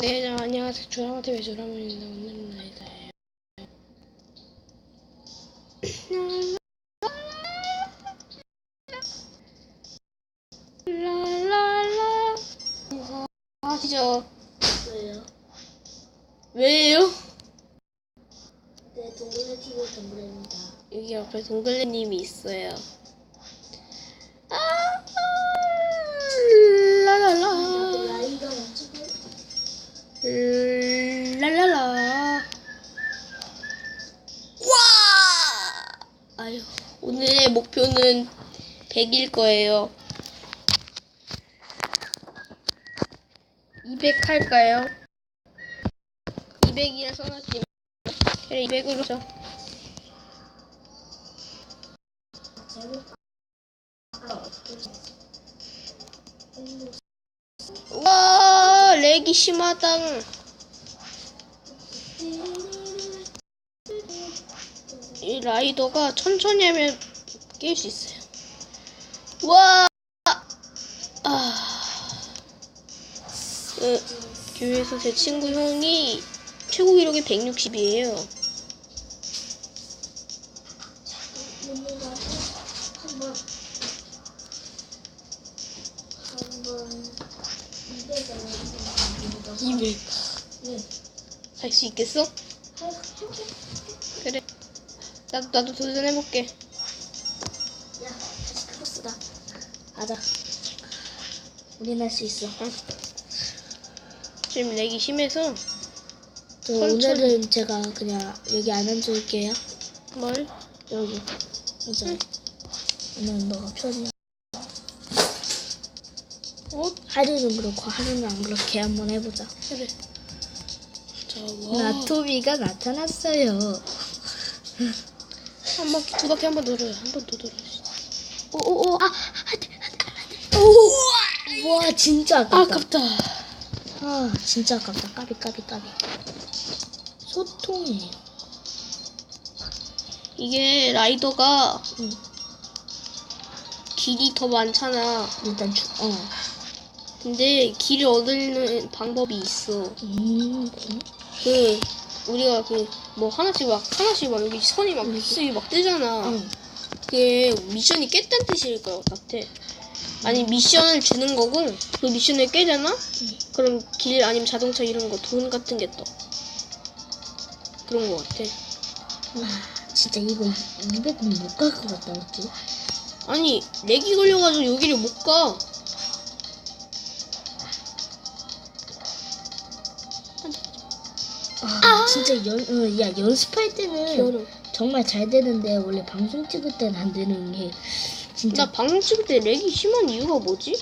네, 자, 안녕하세요. 주라마TV의 주라마입니다. 오늘은 나이다예요. 랄랄라. 아시죠? 왜요? 왜요? 네, 동물의 TV 동물입니다. 여기 옆에 동글레님이 있어요. 100일 거예요. 200 할까요? 200이라 써놨지만. 그래, 200으로 써. 와, 렉이 심하다. 이 라이더가 천천히 하면 깰 수 있어요. 와! 아. 그, 교회에서 제 친구 형이 최고 기록이 160이에요. 문제가 한번 한번 200을 200. 네. 할수 있겠어? 그래. 나도, 나도 도전해볼게. 가자. 우린 할 수 있어. 지금 렉이 심해서 저 천천히. 오늘은 제가 그냥 여기 안 앉을게요. 뭘? 여기. 이제 오늘 너가 편해. 어? 하루는 그렇고 하루는 안 그렇게 한번 해보자. 그래. 자, 와. 나토미가 나타났어요. 한 바퀴, 두 바퀴 한 번 돌아요. 한 번 더 돌아요. 오오오 아 오. 와 진짜 아깝다. 아깝다. 아 진짜 아깝다. 까비 까비 까비. 소통이에요. 이게 라이더가 응. 길이 더 많잖아. 일단 주, 어. 근데 길을 얻는 방법이 있어. 음. 그래? 그 우리가 그 뭐 하나씩 막 하나씩 막 여기 선이 막 믹스이 막 뜨잖아. 응. 그게 미션이 깼다는 뜻일 것 같아. 아니 미션을 주는 거고 그 미션을 깨잖아? 그럼 길 아니면 자동차 이런 거 돈 같은 게 떠. 그런 것 같아. 와 진짜 이거 200은 못갈 것 같다 맞지? 아니 렉이 걸려가지고 여기를 못 가. 아, 진짜 연, 어, 야 연습할 때는 기어로. 정말 잘 되는데 원래 방송 찍을 때는 안 되는 게 진짜 나 방송 찍을 때 렉이 심한 이유가 뭐지?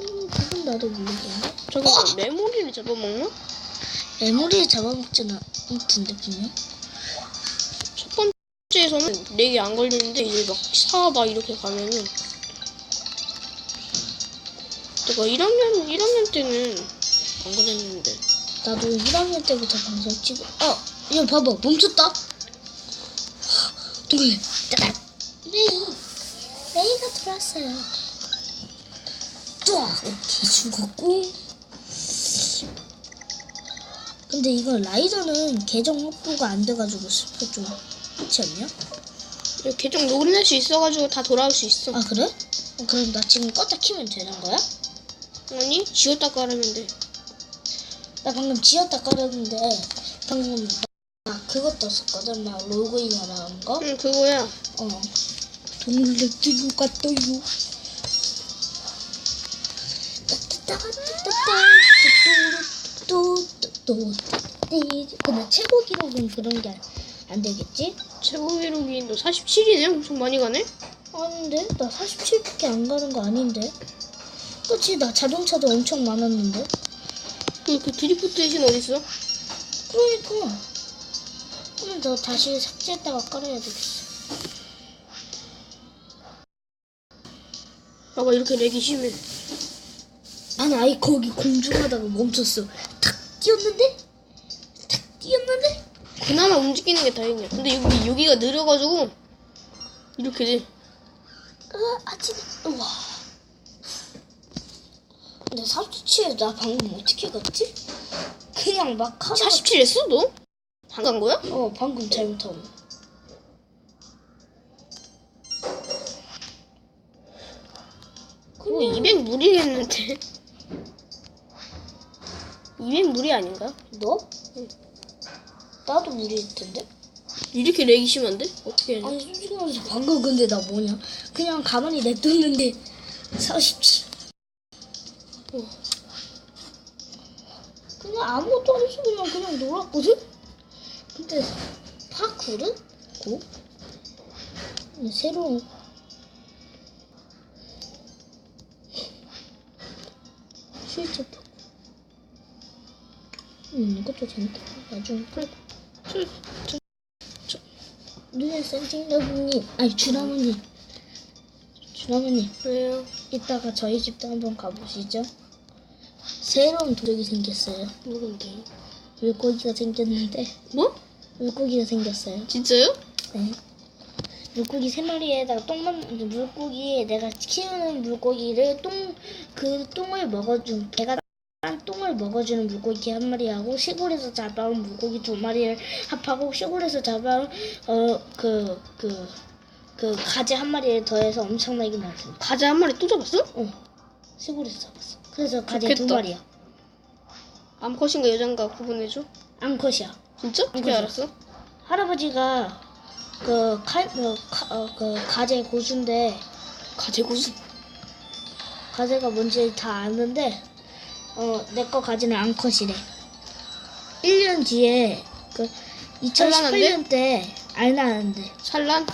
음, 그건 나도 모르겠네. 저거 메모리를 잡아먹나? 메모리를 잡아먹지는 않던데 분명. 첫 번째에서는 렉이 안 걸리는데 이제 막사막 이렇게 가면은 내가 1학년 1학년 때는 안 그랬는데 나도 1학년 때부터 방송 찍어. 어, 이거 봐봐, 멈췄다. 동글레, 따닥. 레이, 레이가 돌았어요. 쫙, 이렇게 죽었고. 근데 이거 라이저는 계정 확보가 안 돼가지고 슬퍼 좀 그렇지 않냐? 계정 로그인할 수 있어가지고 다 돌아올 수 있어 아 그래? 어, 그럼 나 지금 껐다 키면 되는 거야? 아니 지웠다 깔으면 돼나 방금 지었다 깔았는데 방금 막 그거 떴었거든 막 로그인 하라는 거 응, 그거야 어. 동물들 들고 갔어요. 근데 최고 기록은 그런 게안 되겠지? 최고 기록이 너 47이네? 엄청 많이 가네? 아닌데? 나 47밖에 안 가는 거 아닌데? 그치? 나 자동차도 엄청 많았는데? 그, 그 드리프트 대신 어딨어? 그러니까. 그럼 너 다시 삭제했다가 깔아야 되겠어. 봐봐 이렇게 렉이 심해 난 아예 거기 공중하다가 멈췄어. 탁 뛰었는데? 탁 뛰었는데? 그나마 움직이는 게 다행이야 근데 여기, 여기가 느려가지고 이렇게 돼 어, 아직, 우와. 근데 47나 방금 어떻게 갔지? 그냥 막 하다가 47 했어 너? 한간 거야? 어 방금 잘못하고 그거 200 무리겠는데 200 무리 아닌가? 너? 나도 무리했던데? 이렇게 렉이 심한데? 어떻게 해야 돼? 아니 솔직히 말해서 방금 근데 나 뭐냐 그냥 가만히 냅뒀는데 47 어. 그냥 아무것도 안 했어 그냥 그냥 놀았거든? 근데 파쿠르? 고? 그냥 새로운 실제 파쿠 음 이것도 재밌다 나중에 팔 저, 눈에 센팅더분님 아니 주나무님 주나무님 왜요? 이따가 저희 집도 한번 가보시죠 새로운 도둑이 생겼어요 누군데? 물고기가 생겼는데 뭐? 물고기가 생겼어요 진짜요? 네 물고기 세 마리에다가 똥만 물고기 내가 키우는 물고기를 똥 그 똥을 먹어준 배가 딴 똥을 먹어주는 물고기 한 마리하고 시골에서 잡아온 물고기 두 마리를 합하고 시골에서 잡아온 어그 그그 가재 한 마리를 더해서 엄청나게 많습니다. 가재 한 마리 또 잡았어? 어 시골에서 잡았어. 그래서 두 좋겠다. 마리야. 암컷인가 여잔가 구분해줘? 암컷이야. 진짜? 어떻게 암컷이야. 알았어? 할아버지가 그, 칼, 그, 가, 어, 그 가재 고수인데 가재 고수? 가재가 뭔지 다 아는데 어 내 거 가재는 암컷이래. 1년 뒤에 그 2018년 때 알 나는데 산란?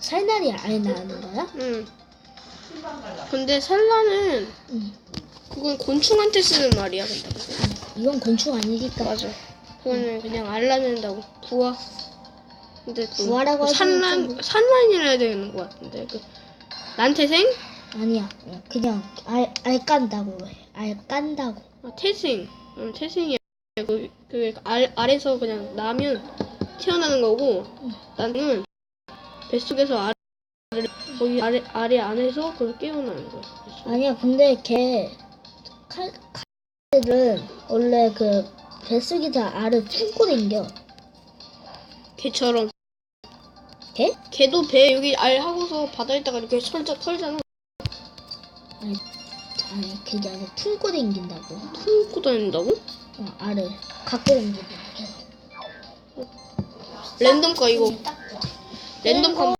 살날이 알 나는 거야? 응. 근데 산란은 응. 그건 곤충한테 쓰는 말이야 근데. 이건 곤충 아니니까. 맞아. 그거는 그냥 알라낸다고 부화. 근데 그 부화라고 하기는 산란 좀- 산란이라 해야 되는 것 같은데 그 난태생? 아니야. 그냥 알, 알 깐다고 해. 알 깐다고. 아, 태생. 응, 태생이야. 그, 그 알, 알에서 그냥 나면 태어나는 거고 나는 뱃속에서 알, 거기 아래 아래 안에서 그걸 깨어나는 거야. 아니야. 근데 걔 칼, 칼들은 원래 그 뱃속에다 알을 품고 댕겨. 개처럼. 걔? 걔도 배 여기 알 하고서 바다에다가 이렇게 설자 털잖아. 아니, 아니 그게 아니라 품고 댕긴다고. 품고 다닌다고? 어, 알을 갖고 댕기고. 랜덤 거 이거. 랜덤 거.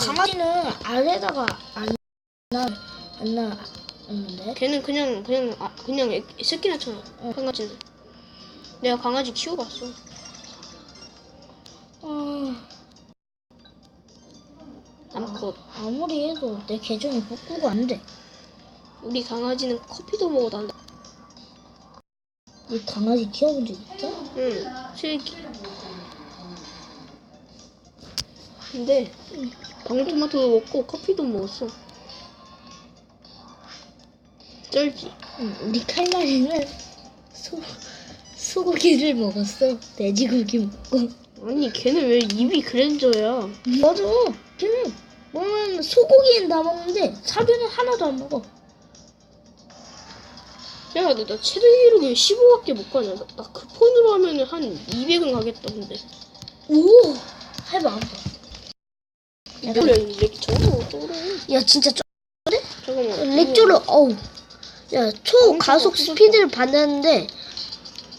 강아지는 알에다가 안 나, 안 나, 없는데? 걔는 그냥 그냥 아, 그냥 애, 새끼 낳잖아. 어. 강아지는. 내가 강아지 키워봤어. 어, 암컷. 아무리 해도 내 계정이 복구가 안 돼. 우리 강아지는 커피도 먹어 단다. 이 강아지 키워본 적 있어? 응. 새끼. 근데 방울토마토도 먹고 커피도 먹었어. 쩔지. 응, 우리 칼날이는 소, 소고기를 먹었어. 돼지고기 먹고. 아니 걔는 왜 입이 그랜저야? 맞아. 걔는 먹으면 소고기는 다 먹는데 사료는 하나도 안 먹어. 야, 근데 나 최대 기록이 15밖에 못 가냐? 나, 나그 폰으로 하면은 한 200은 가겠다, 근데. 오! 해봐, 한번. 야, 그래, 렉 저거, 저거. 야, 진짜 쩌... 잠깐만. 렉조로, 어우. 야, 초 엄청 가속 없어졌다. 스피드를 받았는데,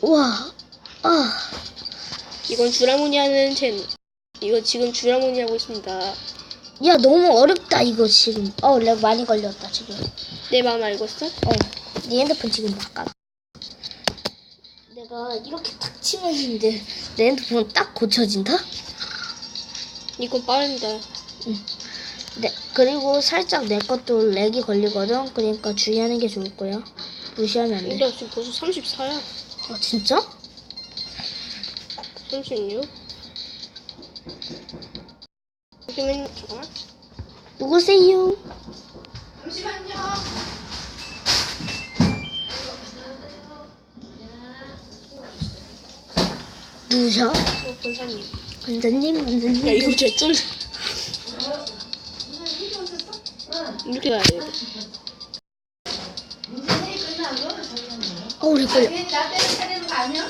와, 아. 이건 주라모니 하는 젠. 이거 지금 주라모니 하고 있습니다. 야, 너무 어렵다, 이거 지금. 어, 렉 많이 걸렸다, 지금. 내 마음 알고 있어? 어, 네 핸드폰 지금 바꿔. 내가 이렇게 탁 치면 이제 내 핸드폰 딱 고쳐진다? 이건 빠른다. 네, 그리고 살짝 내 것도 렉이 걸리거든. 그러니까 주의하는 게 좋을 거야. 무시하면 안 돼. 나 지금 벌써 34야. 아, 진짜? 36. 잠시만요. 잠깐만. 누구세요? 누구셔? 어, 권사님. 원장님, 원장님. 야, 이거 제 쩔. 이렇게 가야 돼. 어, 오래 걸려. 나 때문에 차리는 거 아니야?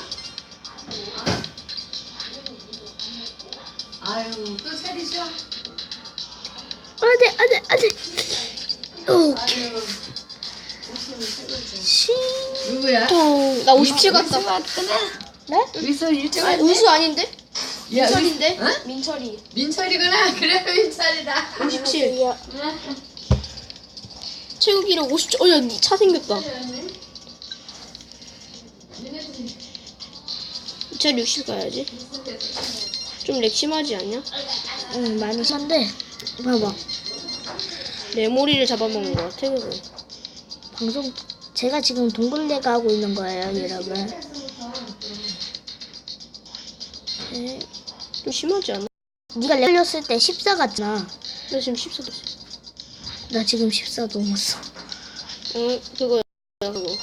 아유 또 차리셔? 안 돼, 안 돼, 안 돼. 오케이. 아유 최고지. 누구야? 어, 나57 갔다. 네? 미소 일찍 아, 왔네 우수 아닌데? 야, 민철인데? 응? 민철이. 민철이구나 그래 민철이다 57. 야, 최고 기록 57. 어, 야, 니차 생겼다. 민철 60 가야지. 좀 렉 심하지 않냐? 응, 많이 심한데. 봐봐. 메모리를 잡아먹는 것 같아, 그거. 방송 제가 지금 동굴레가 하고 있는 거예요, 여러분. 네. 좀 심하지 않아? 네가 렉 걸렸을 때 14 같잖아. 나 지금 14 됐어. 나 지금 14 넘었어. 응, 그거야, 그거.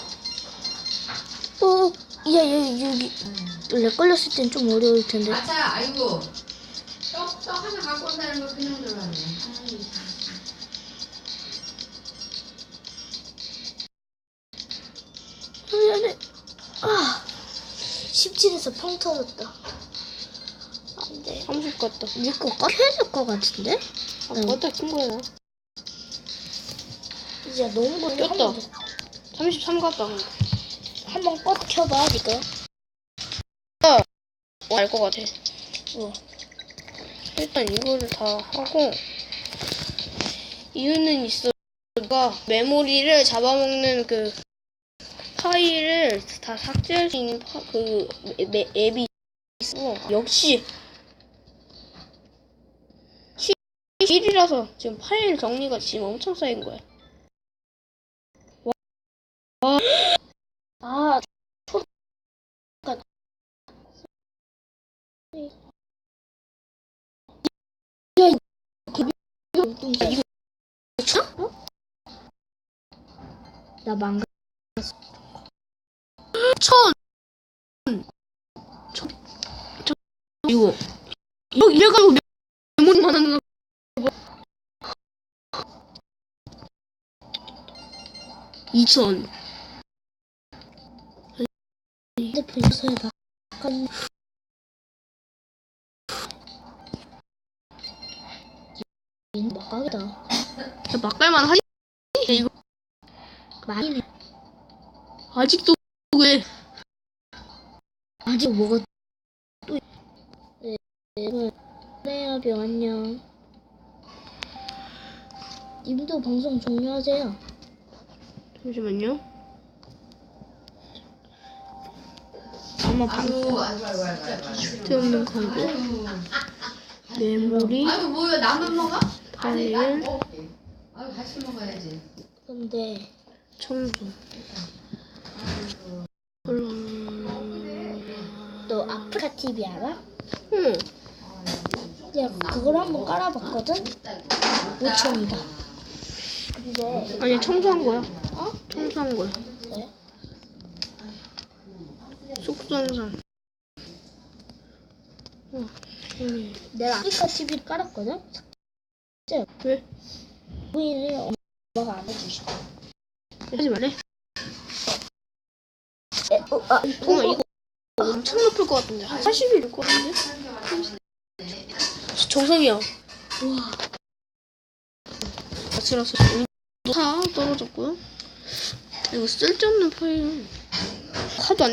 어, 야, 여기, 여기. 렉 걸렸을 땐 좀 어려울 텐데. 아차 아이고 떡, 떡 하나 갖고 온다는 거 그냥 들어왔네 미안해. 아, 17에서 평 터졌다. 안 돼. 30 갔다. 니거 켜야 될것 같은데? 아, 껐다 킨 거야, 나. 이제 너무 걸려. 꼈다. 33 갔다. 한번 꺼 켜봐, 니가. 어, 알것 같아. 어. 일단 이거를 다 하고 이유는 있어. 가 메모리를 잡아먹는 그 파일을 다 삭제할 수 있는 파, 그 매- 매- 앱이 있어. 역시 1이라서 지금 파일 정리가 지금 엄청 쌓인 거야. 아, 야, 그, 이거, 어? 나 망가. 천! 저, 저, 이거. 이거 이래가지고 하는 거. 이천. 핸드폰에서 해봐. 약간 얘는 막가겠다. 야, 막갈만 하니? 야, 이거 많이 해. 아직도 왜? 아직 뭐가 또 네, 네, 네, 뿅 안녕. 님도 방송 종료하세요. 잠시만요. 아마 방 아이고 아이고 아이고 아이고 아이고 쓸데없는 광고. 메모리. 아이고 뭐야 나만 먹어? 아니 나 파일. 먹을게 아유 같이 먹어야지 근데 청소. 음, 너 아프리카 TV 알아? 응. 야 그걸 한번 깔아봤거든. 5천이다. 근데 아니 청소한 거야. 어? 청소한 거야. 네? 속성상. 어. 아니, 내가 아프리카 TV를 깔았거든. 왜? 부인을 엄마가 안 해주셔. 하지 말래. 에, 어, 아, 정말 이거 엄청 높을 것 같은데. 한 40이 될것 같은데? 정성이야. 우와. 아슬아슬. 다 떨어졌고요. 이거 쓸데없는 파일. 하도 안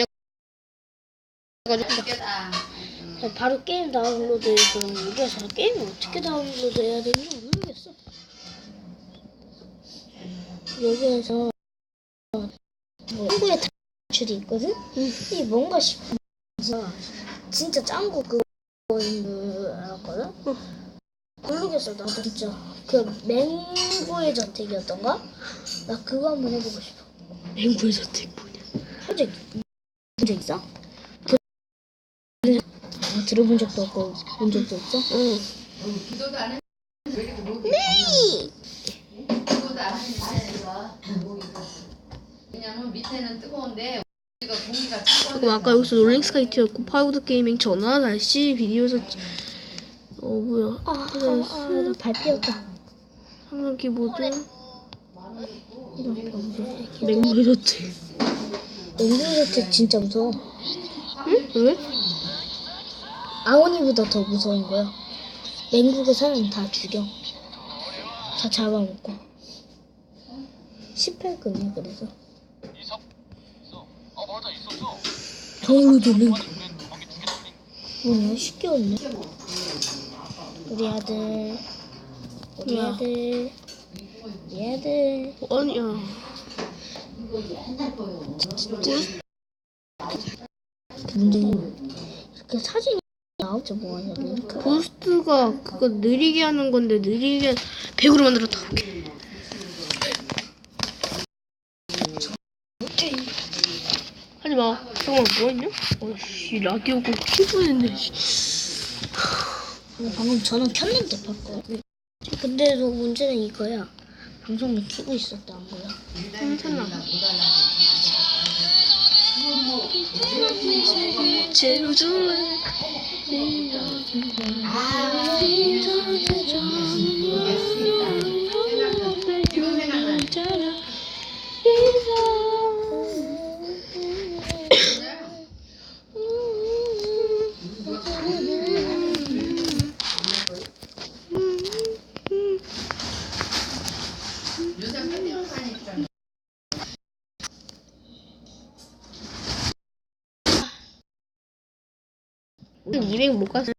해가지고. 야, 바로 게임 다운로드해서 여기서 게임을 어떻게 다운로드 해야 되는지 모르겠어. 여기에서 뭐 한국에 탈출이 있거든? 이게 뭔가 싶어. 진짜 짱구 그거인 줄 알았거든? 모르겠어 나도 진짜 그 맹구의 저택이었던가? 나 그거 한번 해보고 싶어. 맹구의 저택 뭐냐. 본적 있어? 들- 아, 들어본 적도 없고 본 적도 없어? 응. 네 그럼 아까 여기서 롤링스카이트였고 파우드 게이밍 전화 날씨 비디오에서 어 뭐야 아, 아, 아, 나 발피었다. 삼성 키보드 리조트. 앵글리조트 진짜 무서워. 응? 왜? 아오니보다 더 무서운 거야. 맹국의 사람 다 죽여. 다 잡아먹고. 18금이야 그래서. 다운로드는 뭐냐 쉽게 없네. 우리 아들, 우리 뭐야? 아들, 우리 아들. 아니야. 근데 이렇게 사진이 나오지 뭐하냐 링크. 보스트가 그거 느리게 하는 건데 느리게 100으로 만들었다. 오케이. 하지 마. 잠깐만 뭐 했냐? 어씨 라디오가 킬뻔했네. 어, 방금 전화 켰는데 바꿔. 근데 도 문제는 이거야. 방송을 키고 있었다는 거야. 괜찮아. 제우줄래. 요새 200 못 갔어